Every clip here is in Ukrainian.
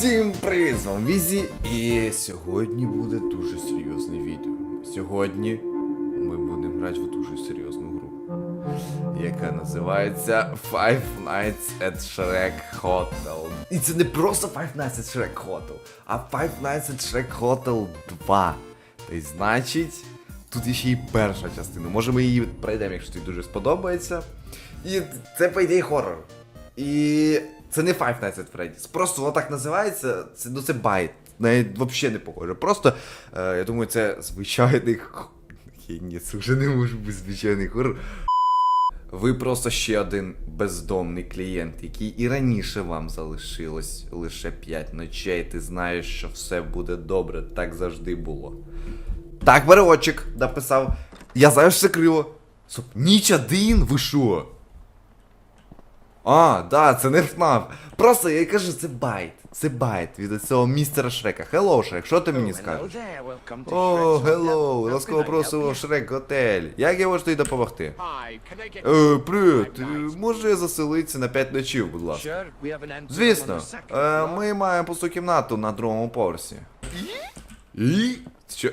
Всім привіт, з вами Візі, і сьогодні буде дуже серйозне відео. Сьогодні ми будемо грати в дуже серйозну гру, яка називається Five Nights at Shrek Hotel. І це не просто Five Nights at Shrek Hotel, а Five Nights at Shrek Hotel 2. Тобто, значить, тут ще й перша частина. Може ми її пройдемо, якщо тобі дуже сподобається. І це, по ідеї, хоррор. І це не Five Nights at Freddy's. Просто воно так називається. Це, ну це байт. Навіть взагалі не похоже. Просто, е, я думаю, це звичайний. х- ні, це вже не може бути звичайний хоррор. Ви просто ще один бездомний клієнт, який і раніше вам залишилось лише 5 ночей. Ти знаєш, що все буде добре, так завжди було. Так, Верочик написав. Я знаю, що це криво. Ніч один, ви що? А, да, це не ФНАФ. Просто я кажу, це байт. Це байт від цього містера Шрека. Хеллоу, Шрек, що ти мені скажеш? О, геллоу, ласкаво просимо Шрек готель. Як я можу тобі допомогти? Е, привіт, е, може заселитися на 5 ночів, будь ласка. Звісно, е, ми маємо пусту кімнату на другому поверсі. І? Що?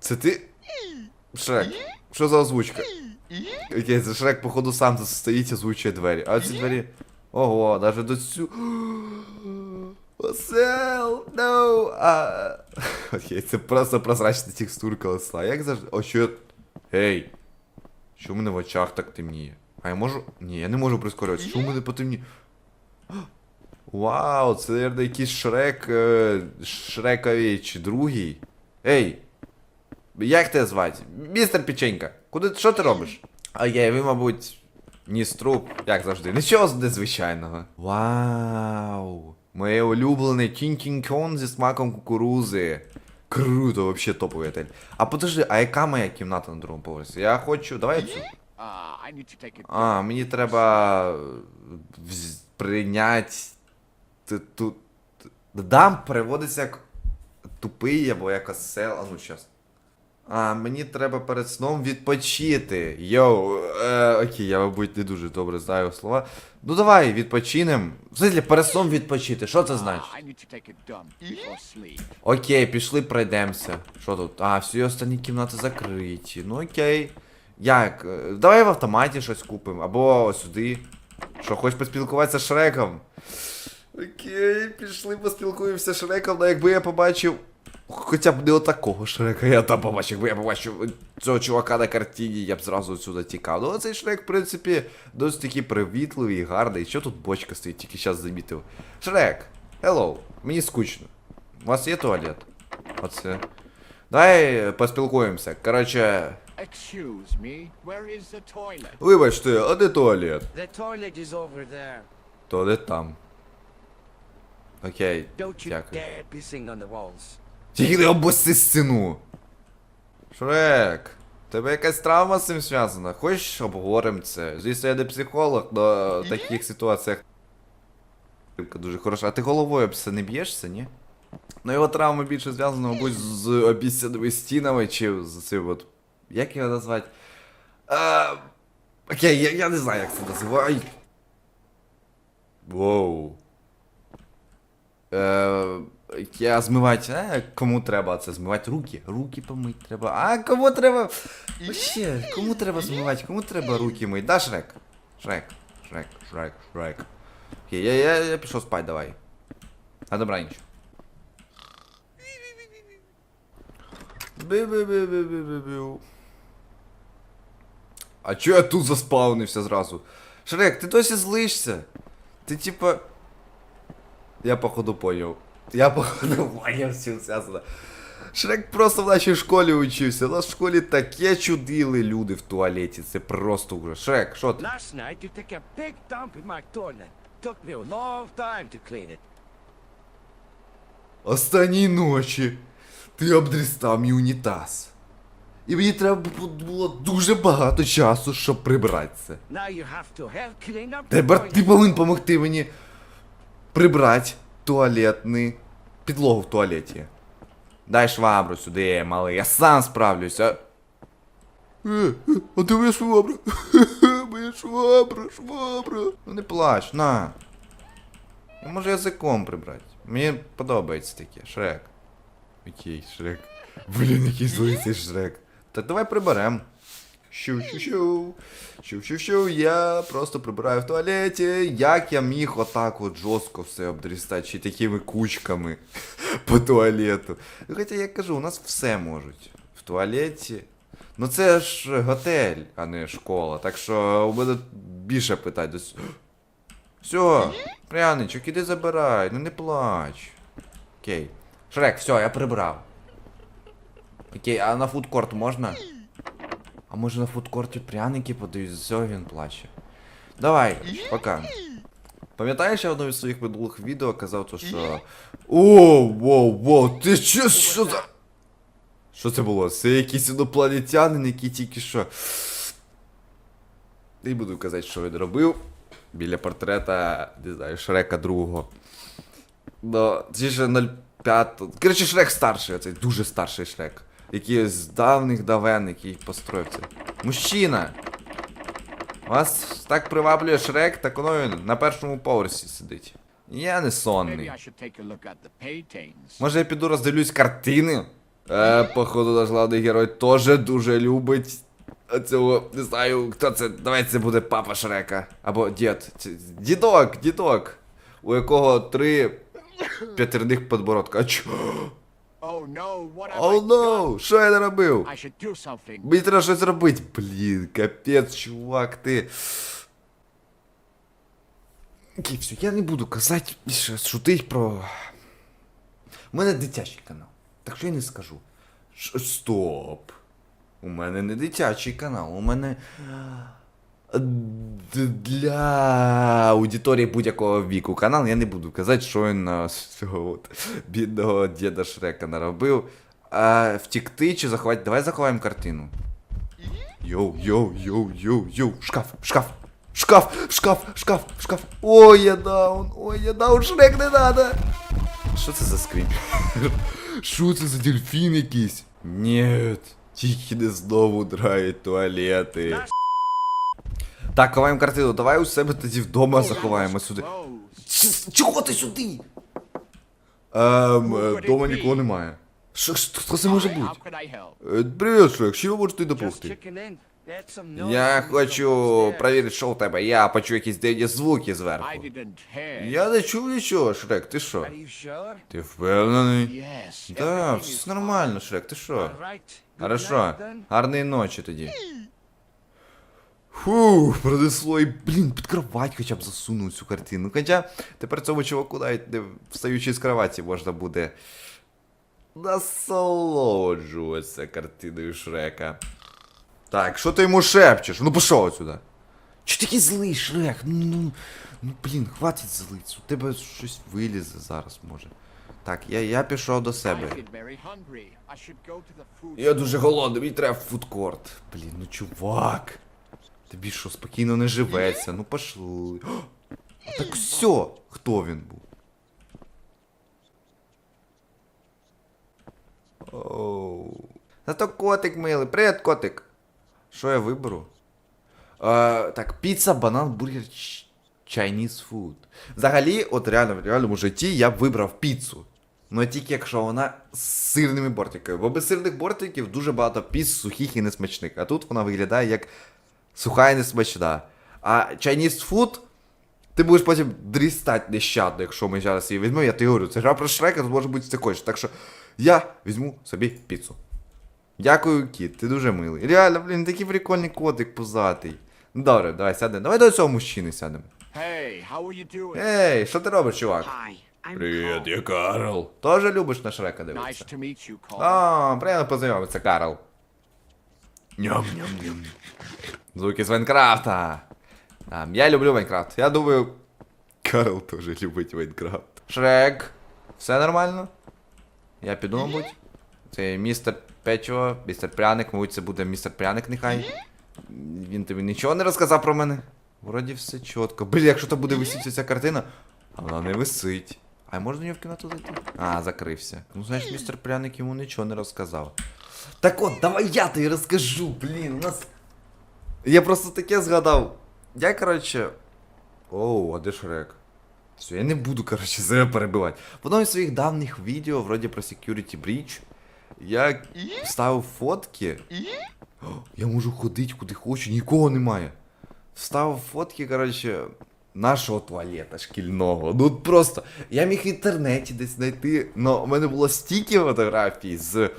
Це ти? Шрек. Що за озвучка? Окей, це Шрек, походу, сам стоїть і озвучує двері. А ці двері. Ого, навіть до цю. Осел, no! А... Окей, це просто прозрачна текстурка лисла. Як завжди. О, що. Гей! Що в мене в очах так темніє? А я можу. Ні, я не можу прискорюватися. Що в мене потемніє? Вау, це, наверное, якийсь Шрек. е, чи другий. Ей! Як тебе звати? Містер Печенька, куди що ти робиш? А я, ви, мабуть, ніс труп, як завжди. Нічого незвичайного. Вау! Моє улюблене кінь-кінь-кон зі смаком кукурузи. Круто, вообще топовий отель. А подожди, а яка моя кімната на другому поверсі? Я хочу. Давай цю. А, мені треба вз- прийняти тут. Дам переводиться як тупий або як осел. А ну щас. А, мені треба перед сном відпочити. Йоу, е, окей, я, мабуть, не дуже добре знаю слова. Ну давай, відпочинем. Взагалі, перед сном відпочити, що це значить? Окей, пішли пройдемося. Що тут? А, всі останні кімнати закриті. Ну окей. Як? Е, Давай в автоматі щось купимо. Або сюди. Що, хочеш поспілкуватися з Шреком? Окей, пішли поспілкуємося з Шреком, але якби я побачив. Хоча б не отакого Шрека, я там побачив, якби я побачив цього чувака на картині, я б зразу сюди тікав. Ну цей Шрек, в принципі, досить такий привітливий і гарний. Що тут бочка стоїть, тільки зараз замітив. Шрек, hello, мені скучно. У вас є туалет? Оце. Давай поспілкуємося. Toilet? вибачте, а де туалет? Туалет там. Окей, дякую. Не обоси стіну. Шрек, тебе якась травма з цим зв'язана? Хочеш обговоримо це? Звісно, я не психолог, но в таких ситуаціях. Дуже хороша. А ти головою об це не б'єшся, ні? Ну його травма більше зв'язана, мабуть, з обіцяними стінами, чи з цим от. Як його назвати? А... Окей, я, я не знаю, як це називають. Воу. Е, я змивати, е, кому треба це змивати руки. Руки помить треба. А кому треба. Вообще, кому треба змивати, кому треба руки мити? Да, Шрек? Шрек, Шрек, Шрек, Шрек. Окей, я, я, я пішов спать, давай. На добраніч. Бі-бі-бі-бі-бі-бі. А чо я тут заспавнився зразу? Шрек, ти досі злишся? Ти типа. Я походу поняв. Я походу всю зв'язано. Шрек просто в нашій школі учився. У нас в школі таке чудили люди в туалеті. Це просто ужас. Шрек, що ти? Last night you took a big dump in my toilet. Took me a long time to clean it. Останній ночі ти обдрістав мій унітаз. І мені треба було дуже багато часу, щоб прибрати це. Now you have to help clean up Тепер ти повинен допомогти мені прибрати туалетний підлогу в туалеті. Дай швабру сюди, малий, я сам справлюся. Е, е, а де моя швабра? Моя швабра, швабра. Ну не плач, на. Я можу язиком прибрати. Мені подобається таке. Шрек. Окей, Шрек. Блін, який злий цей Шрек. Так давай приберем. Щу-щу-щу. Щу-щу-щу. Я просто прибираю в туалеті. Як я міг отак от жорстко все обдрістати, чи такими кучками по туалету. Хоча я кажу, у нас все можуть. В туалеті. Ну це ж готель, а не школа. Так що у мене більше питань Все, пряничок, іди забирай, ну не плач. Окей. Шрек, все, я прибрав. Окей, а на фудкорт можна? А може на фудкорті пряники подають, з він плаче. Давай, пока. Пам'ятаєш, я в одному із своїх минулих відео казав то, що. О, воу, воу, ти що, що за. Що це було? Це якийсь інопланетянин, який тільки що. Не буду казати, що він робив. Біля портрета, не знаю, Шрека другого. Ну, це ж 05. Коротше, Шрек старший, оцей дуже старший Шрек. Який з давних давен, який построїв це. Мужчина! Вас так приваблює Шрек, так воно він на першому поверсі сидить. Я не сонний. Може я піду роздивлюсь картини? Е, походу, наш главний герой теж дуже любить цього, не знаю, хто це. Давай це буде папа Шрека. Або дід. Дідок, дідок. У якого три п'ятерних подбородка. А чо? Oh no, О, done? ноу! Що я не робив? Мені треба щось робити. Блін, капець, чувак, ти. Окей, все, я не буду казати, шутить про. У мене дитячий канал. Так що я не скажу. Ш- Стоп. У мене не дитячий канал, у мене. Для аудиторії будь-якого віку канал, я не буду казати, що він на цього от бідного діда Шрека наробив. А втікти чи заховати? Давай заховаємо картину. Йоу, йоу, йоу, йоу, йоу, шкаф, шкаф, шкаф, шкаф, шкаф, шкаф. Ой, я даун, ой, я даун, Шрек не надо. Що це за скріп? Що це за дельфін якийсь? Нет, тільки не знову драють туалети. Так, ховаємо картину, давай у себе тоді вдома заховаємо сюди. Чого ти сюди? Ем, е, дома нікого немає. Що, що, хто це може бути? Е, Привіт, Шрек, що ви можете допомогти? Я хочу перевірити, що у тебе. Я почув якісь дивні звуки зверху. Я не чув нічого, Шрек, ти що? Ти впевнений? Да, все нормально, Шрек, ти що? Хорошо, гарної ночі тоді. Фу, пронесло і, блін, під кровать хоча б засунув цю картину. Хоча тепер цьому чуваку навіть не встаючи з кроваті можна буде насолоджуватися картиною Шрека. Так, що ти йому шепчеш? Ну пішов отсюда. Чо такий злий Шрек? Ну, ну, ну блін, хватить злиться. У тебе щось вилізе зараз може. Так, я, я пішов до себе. Я дуже голодний, мені треба фудкорт. Блін, ну чувак. Тобі що, спокійно не живеться, ну пошли. О, так все, хто він був? Оу. Зато котик милий. Привіт, котик. Що я виберу? Е, так, піца, банан, бургер, Chinese food. Взагалі, от реально в реальному житті я б вибрав піцу. Ну тільки якщо вона з сирними бортиками. Бо без сирних бортиків дуже багато піц сухих і несмачних. А тут вона виглядає як суха і несмачна. А Chinese food, ти будеш потім дрістати нещадно, якщо ми зараз її візьмемо. Я тобі говорю, це гра про Шрека, тут може бути також. Так що я візьму собі піцу. Дякую, кіт, ти дуже милий. Реально, блін, такий прикольний котик пузатий. Ну добре, давай сядемо. Давай до цього мужчини сядемо. Hey, how are you doing? Ей, що ти робиш, чувак? Hi, I'm Привіт, я Карл. Тоже любиш на Шрека дивитися? Nice to meet you, Carl. А, приємно познайомитися, Карл. Ням-ням-ням. Звуки з Майнкрафта. Я люблю Майнкрафт. Я думаю, Карл теж любить Майнкрафт. Шрек, все нормально? Я піду, мабуть. Це містер Печо, містер Пряник, мабуть, це буде містер Пряник нехай. Він тобі нічого не розказав про мене. Вроді все чітко. Блін, якщо то буде висіти ця картина, а вона не висить. А можна її в кімнату зайти? А, закрився. Ну, знаєш, містер Пряник йому нічого не розказав. Так от, давай я тобі розкажу, блін, у нас. Я просто таке згадав. Я, коротше. Оу, а де Шрек? Все, я не буду, коротше, себе перебивати. В одному із своїх давніх відео, вроді про Security Breach, я вставив фотки. О, Я можу ходити куди хочу, нікого немає. Вставив фотки, коротше, нашого туалета шкільного. Ну от просто. Я міг в інтернеті десь знайти, але у мене було стільки фотографій з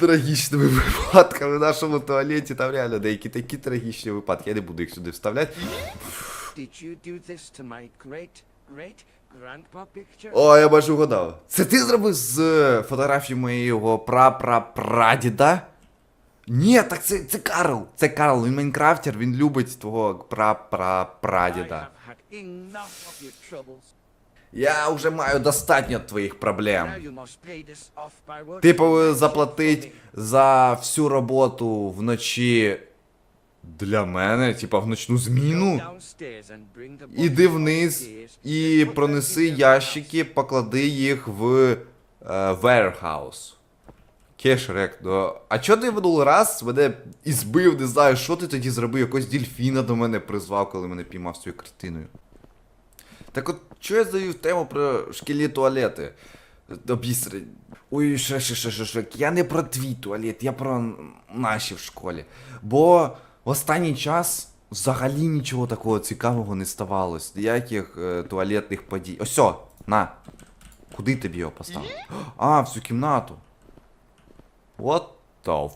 трагічними випадками в нашому туалеті. Там реально деякі такі трагічні випадки. Я не буду їх сюди вставляти. Did you do this to my great, great grandpa picture? О, я бачу вгадав. Це ти зробив з е, фотографії моєго пра-пра-прадіда? Ні, так це, це Карл. Це Карл, він майнкрафтер, він любить твого I пра-пра-прадіда. have had enough of your troubles. Я вже маю достатньо твоїх проблем. Ти повинен заплатити за всю роботу вночі для мене, типа в ночну зміну. Іди вниз і пронеси ящики, поклади їх в е, warehouse. Кешрек, ну. А чо ти минулий раз мене і збив, не знаю, що ти тоді зробив? Якось дільфіна до мене призвав, коли мене піймав з цією картиною. Так от, чого я завів тему про шкільні туалети? Обісри. Ой, ще, ще, ще, ще, ще. Я не про твій туалет, я про наші в школі. Бо в останній час взагалі нічого такого цікавого не ставалось. Ніяких е, туалетних подій. Ось, о, на. Куди тобі його поставити? А, в цю кімнату. What the f...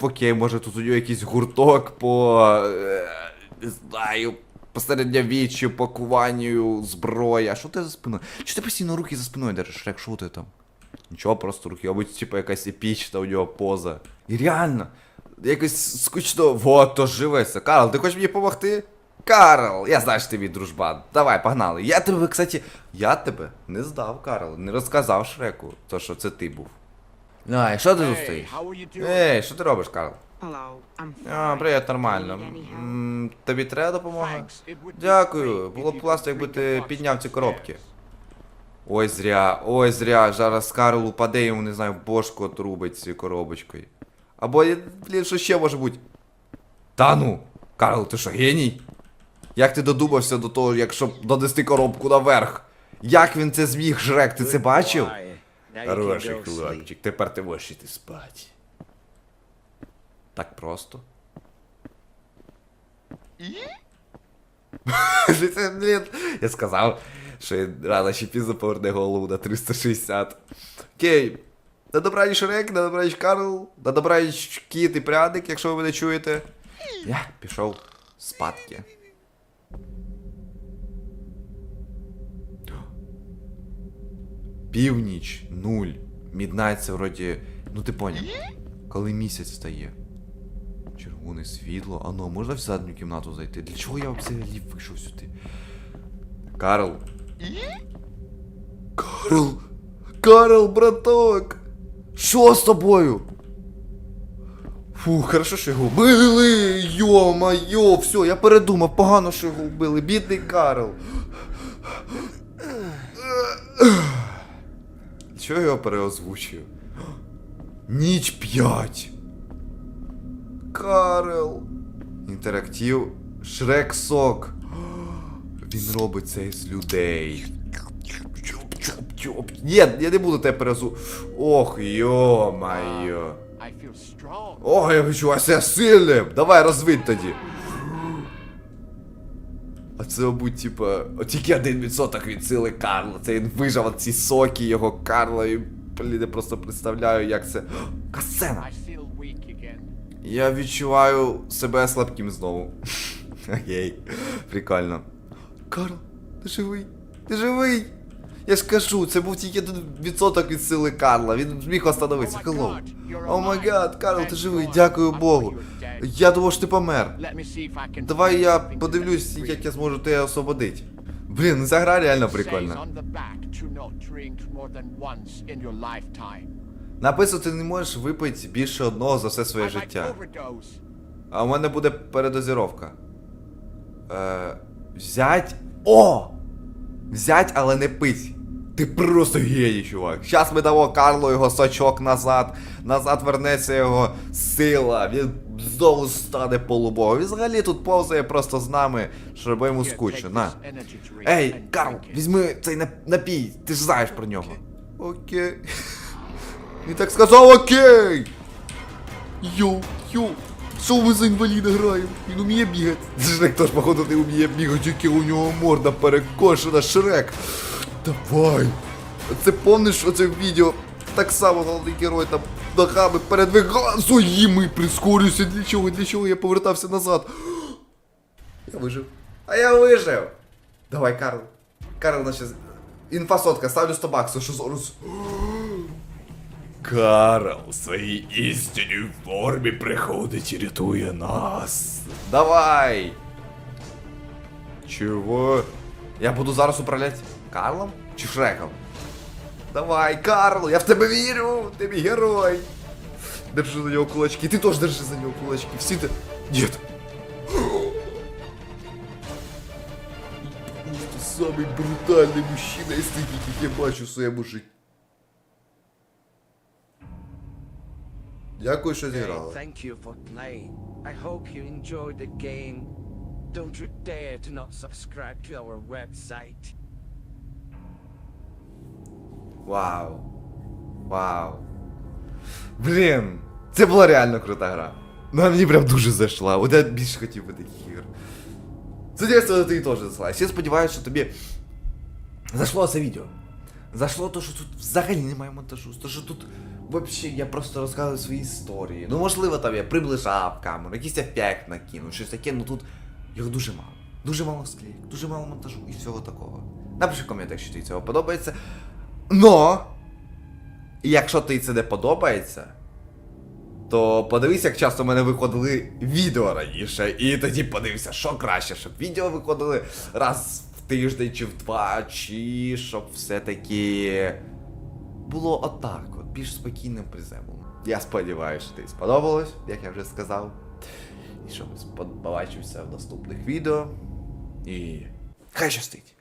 Окей, може тут у нього якийсь гурток по. е, не знаю. По середньовіччю, пакуванню зброї. А що ти за спиною? Чого ти постійно руки за спиною держиш, Шрек, що ти там? Нічого, просто руки, мабуть, типа якась епічна у нього поза. І реально, якось скучно. Вот, то живеся. Карл, ти хочеш мені допомогти? Карл, я знаю, що ти мій дружбан. Давай, погнали. Я тебе, кстати, я тебе не здав, Карл. Не розказав Шреку, то що це ти був. Ай, що ти тут стоїш? Ей, що ти робиш, Карл? А, привіт, нормально. М, Тобі треба допомога? Дякую. Було б класно, якби ти підняв ці коробки. Ой, зря, ой, зря. Зараз Карл упаде йому, не знаю, в бошку отрубить цією коробочкою. Або, блін, що ще може бути? Та ну, Карл, ти що, геній? Як ти додумався до того, якщо донести коробку наверх? Як він це зміг, Жрек, ти це бачив? Хороший хлопчик, тепер ти можеш іти спати. Так просто. Це, блін? Я сказав, що рано чи пізно поверне голову на 360. Окей. На добраніч Рек, на добраніч Карл, на добраніч Кіт і пряник, якщо ви мене чуєте. Я пішов спадки. Північ, нуль. Міднайт це вроді. Ну ти поняв. Коли місяць стає. Червоне світло. Ано, можна в задню кімнату зайти? Для чого я взагалі вийшов сюди? Карл. Карл! Карл, браток! Що з тобою? Фу, хорошо, що його вбили! Йо-майо, все, я передумав, погано, що його вбили, бідний Карл. Чого я його переозвучую? Ніч 5. Карл. Інтерактив Шрек Сок. Він робить це з людей. Ні, я не буду тебе перезу. Ох, йо-майо. Ох, я відчуваю себе сильним. Давай розвидь тоді. А це, мабуть, типа, тільки один відсоток від сили Карла. Це він вижав ці соки його Карла і, блін, я просто представляю, як це. Касцена! Я відчуваю себе слабким знову. Окей, прикольно. Карл, ти живий? Ти живий? Я ж кажу, це був тільки відсоток від сили Карла. Він зміг остановитися. Хеллоу. О май гад, Карл, ти живий, дякую Богу. Я думав, що ти помер. Давай я подивлюсь, як я зможу тебе освободити. Блін, ну ця гра реально прикольна. Написано, ти не можеш випити більше одного за все своє життя. А у мене буде передозіровка. Е, взять. О! Взять, але не пить. Ти просто геній, чувак. Щас ми дамо Карлу його сачок назад. Назад вернеться його сила. Він знову стане полубогом. І взагалі тут повзає просто з нами, щоб йому скучно. На. Ей, Карл, візьми цей напій, ти ж знаєш про нього. Окей. Він так сказав окей. Йоу, йоу. Що ви за інваліда граємо? Він уміє бігати. Це ж ніхто ж, походу, не вміє бігати, яке у нього морда перекошена, Шрек. Давай. Це помниш оце відео? Так само головний герой там ногами передвигав своїми, прискорююся. Для чого? Для чого я повертався назад? Я вижив. А я вижив. Давай, Карл. Карл, наче. Інфа сотка, ставлю 100 баксів, що зараз. Карл у своїй істинній формі приходить і рятує нас. Давай. Чого? Я буду зараз управляти Карлом чи Шреком? Давай, Карл, я в тебе вірю, ти мій герой. Держи за нього кулачки, ти теж держи за нього кулачки. Всі ти. Нет. Просто самий брутальний мужчина із я бачу в своєму житті. Дякую, що Hey, зіграли. thank you for playing. I hope you enjoyed the game. Don't you dare to not subscribe to our website. Вау. Вау. Блін, це була реально крута гра. Ну, мені прям дуже зайшла. От я більше хотів би таких ігор. Сподіваюся, ти теж зайшла. Я сподіваюся, що тобі зайшло це відео. Зайшло то, що тут взагалі немає монтажу. То, що тут взагалі я просто розказую свої історії. Ну, можливо, там я приближав камеру, якийсь ефект накинув, щось таке, ну тут його дуже мало. Дуже мало склейок, дуже мало монтажу і всього такого. Напиши в коментах, якщо тобі цього подобається. Но, якщо тобі це не подобається, то подивись, як часто в мене виходили відео раніше, і тоді подивися, що краще, щоб відео виходили раз в тиждень чи в два, чи щоб все-таки було отак, от більш спокійним приземом. Я сподіваюся, що тобі сподобалось, як я вже сказав. І що ми побачимося в наступних відео. І хай щастить.